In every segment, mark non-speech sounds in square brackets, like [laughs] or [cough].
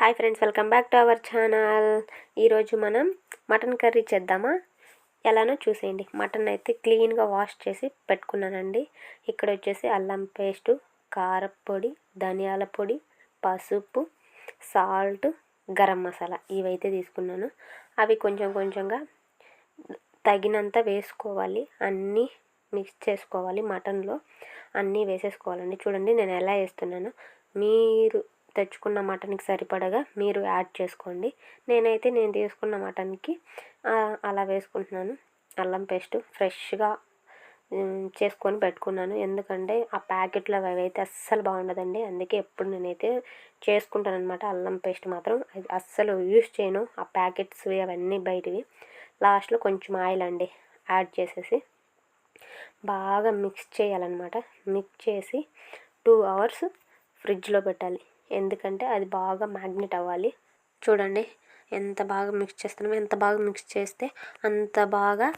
Hi friends welcome back to our channel. ఈరోజు మనం mutton curry చేద్దామా? ఎలానో చూసేయండి. మటన్ అయితే క్లీన్గా వాష్ చేసి పెట్టుకున్నానండి. ఇక్కడ వచ్చేసి అల్లం పేస్టు కారపొడి ధనియాల పొడి పసుపు సాల్ట్ గరం మసాలా ఇవైతే తీసుకున్నాను. అవి కొంచెం కొంచెంగా తగినంత వేసుకోవాలి. అన్నీ మిక్స్ చేసుకోవాలి మటన్లో. అన్నీ వేసేసుకోవాలండి. చూడండి నేను ఎలా వేస్తున్నాను. మీరు తెచ్చుకున్న మటన్కి సరిపడగా మీరు యాడ్ చేసుకోండి. నేనైతే నేను తీసుకున్న మటన్కి అలా వేసుకుంటున్నాను. అల్లం పేస్ట్ ఫ్రెష్గా చేసుకొని పెట్టుకున్నాను. ఎందుకంటే ఆ ప్యాకెట్లో అవి అయితే అస్సలు బాగుండదండి. అందుకే ఎప్పుడు నేనైతే చేసుకుంటాను అనమాట అల్లం పేస్ట్ మాత్రం. అస్సలు యూజ్ చేయను. ఆ ప్యాకెట్స్ అవన్నీ బయటివి. లాస్ట్లో కొంచెం ఆయిల్ అండి యాడ్ చేసేసి బాగా మిక్స్ చేయాలన్నమాట. మిక్స్ చేసి టూ అవర్స్ ఫ్రిడ్జ్లో పెట్టాలి. ఎందుకంటే అది బాగా మ్యాగ్నెట్ అవ్వాలి. చూడండి ఎంత బాగా మిక్స్ చేస్తున్నామో ఎంత బాగా మిక్స్ చేస్తే అంత బాగా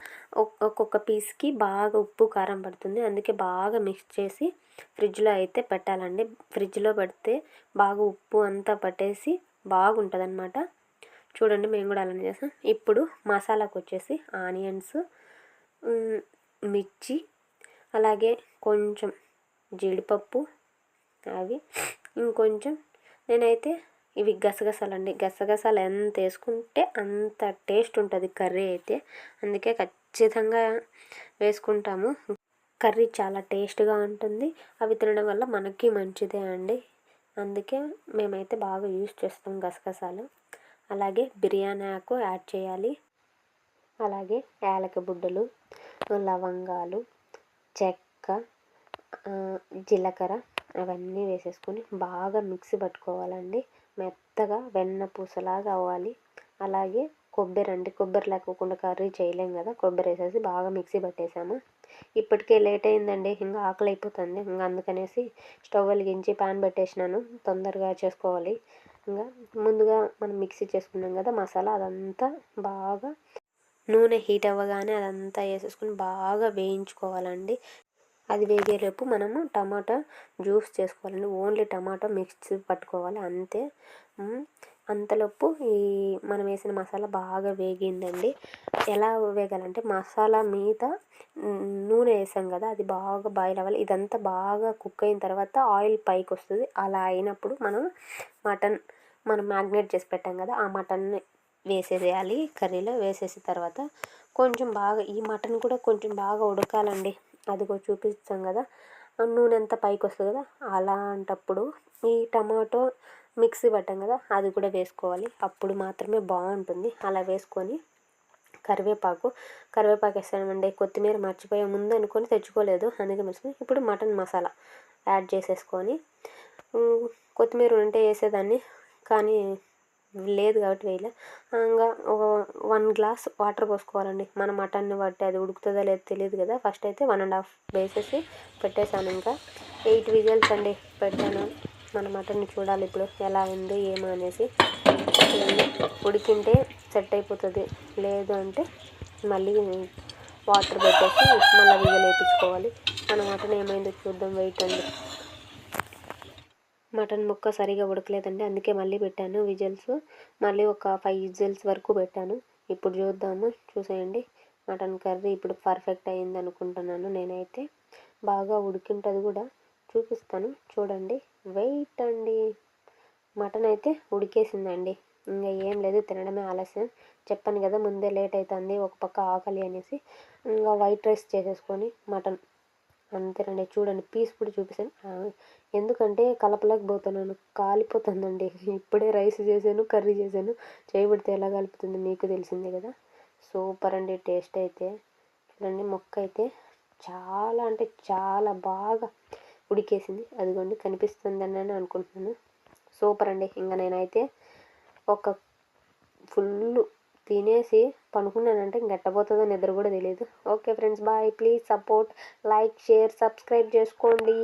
ఒక్కొక్క పీస్కి బాగా ఉప్పు కారం పడుతుంది. అందుకే బాగా మిక్స్ చేసి ఫ్రిడ్జ్లో అయితే పెట్టాలండి. ఫ్రిడ్జ్లో పెడితే బాగా ఉప్పు అంతా పట్టేసి బాగుంటుంది అనమాట చూడండి మేము కూడా అలానే చేస్తాం. ఇప్పుడు మసాలాకు వచ్చేసి ఆనియన్స్ మిర్చి అలాగే కొంచెం జీడిపప్పు అవి ఇంకొంచెం నేనైతే ఇవి గసగసాలండి. గసగసాలు ఎంత వేసుకుంటే అంత టేస్ట్ ఉంటుంది కర్రీ అయితే. అందుకే ఖచ్చితంగా వేసుకుంటాము. కర్రీ చాలా టేస్ట్గా ఉంటుంది. అవి తినడం వల్ల మనకి మంచిదే అండి. అందుకే మేమైతే బాగా యూస్ చేస్తాం గసగసాలు. అలాగే బిర్యానీ ఆకు యాడ్ చేయాలి. అలాగే యాలక బుడ్డలు లవంగాలు చెక్క జీలకర్ర అవన్నీ వేసేసుకొని బాగా మిక్సీ పట్టుకోవాలండి. మెత్తగా వెన్న పూసలాగా అవ్వాలి. అలాగే కొబ్బరి అండి కొబ్బరి లేకోకుండా కర్రీ చేయలేం కదా కొబ్బరి వేసేసి బాగా మిక్సీ పట్టేసాము. ఇప్పటికే లేట్ అయిందండి ఇంకా ఆకలి అయిపోతుంది ఇంకా అందుకనేసి స్టవ్ వెలిగించి ప్యాన్ పెట్టేసినాను తొందరగా చేసుకోవాలి. ఇంకా ముందుగా మనం మిక్సీ చేసుకున్నాం కదా మసాలా అదంతా బాగా నూనె హీట్ అవ్వగానే అదంతా వేసేసుకుని బాగా వేయించుకోవాలండి. అది వేగేలోపు మనము టమాటా జ్యూస్ చేసుకోవాలండి. ఓన్లీ టమాటా మిక్స్ పట్టుకోవాలి. అంతే. అంతలోపు ఈ మనం వేసిన మసాలా బాగా వేగిందండి. ఎలా వేగాలంటే మసాలా మీద నూనె వేసాం కదా అది బాగా బాయిల్ అవ్వాలి. ఇదంతా బాగా కుక్ అయిన తర్వాత ఆయిల్ పైకి వస్తుంది. అలా అయినప్పుడు మనం మటన్ మనం మ్యాగ్నేట్ చేసి పెట్టాం కదా ఆ మటన్ని వేసేసేయాలి. కర్రీలో వేసేసిన తర్వాత కొంచెం బాగా ఈ మటన్ కూడా కొంచెం బాగా ఉడకాలండి. అదిగో చూపిస్తాం కదా. నూనె అంతా పైకి వస్తుంది కదా. అలాంటప్పుడు ఈ టమాటో మిక్సీ పట్టాం కదా అది కూడా వేసుకోవాలి. అప్పుడు మాత్రమే బాగుంటుంది. అలా వేసుకొని కరివేపాకు కరివేపాకు వేస్తామండి. కొత్తిమీర మర్చిపోయే ముందు అనుకొని తెచ్చుకోలేదు. అందుకే మర్చిపోయి. ఇప్పుడు మటన్ మసాలా యాడ్ చేసేసుకొని కొత్తిమీర ఉంటే వేసేదాన్ని. కానీ లేదు కాబట్టి వేయలే. ఇంకా ఒక వన్ గ్లాస్ వాటర్ పోసుకోవాలండి. మన మటన్ని బట్టి అది ఉడుకుతుందో లేదో తెలియదు కదా. ఫస్ట్ అయితే వన్ అండ్ హాఫ్ వేసేసి పెట్టేశాను ఇంకా. ఎయిట్ విజిల్స్ అండి పెట్టాను. మన మటన్ని చూడాలి ఇప్పుడు ఎలా ఉంది ఏమో అనేసి. ఉడికింటే సెట్ అయిపోతుంది. లేదు అంటే మళ్ళీ వాటర్ పెట్టేసి మళ్ళీ విజల్ వేయించుకోవాలి. మన మటన్ ఏమైందో చూద్దాం. వెయిట్ అండి. మటన్ ముక్క సరిగా ఉడకలేదండి. అందుకే మళ్ళీ పెట్టాను విజిల్స్. మళ్ళీ ఒక ఫైవ్ విజిల్స్ వరకు పెట్టాను. ఇప్పుడు చూద్దాము. చూసేయండి. మటన్ కర్రీ ఇప్పుడు పర్ఫెక్ట్ అయింది అనుకుంటున్నాను నేనైతే. బాగా ఉడికింటుంది కూడా. చూపిస్తాను. చూడండి. వెయిట్ అండి. మటన్ అయితే ఉడికేసిందండి. ఇంకా ఏం లేదు. తినడమే ఆలస్యం. చెప్పాను కదా ముందే లేట్ అవుతుంది ఒక పక్క ఆకలి అనేసి. ఇంకా వైట్ రైస్ చేసేసుకొని మటన్. అంతేనండి. చూడండి పీస్ కూడా చూపిస్తాను. ఎందుకంటే కలపలేకపోతున్నాను కాలిపోతుందండి. [laughs] ఇప్పుడే రైస్ చేశాను కర్రీ చేశాను. చేయబడితే ఎలా కలుపుతుంది మీకు తెలిసిందే కదా. సూపర్ అండి టేస్ట్ అయితే. చూడండి మొక్క అయితే చాలా అంటే చాలా బాగా ఉడికేసింది. అదిగోండి కనిపిస్తుందని నేను అనుకుంటున్నాను. సూపర్ అండి. ఇంకా నేనైతే ఒక ఫుల్ తినేసి పనుకున్నానంటే గట్టబోతుందో నిద్ర కూడా తెలియదు okay friends bye please support like share subscribe చేసుకోండి.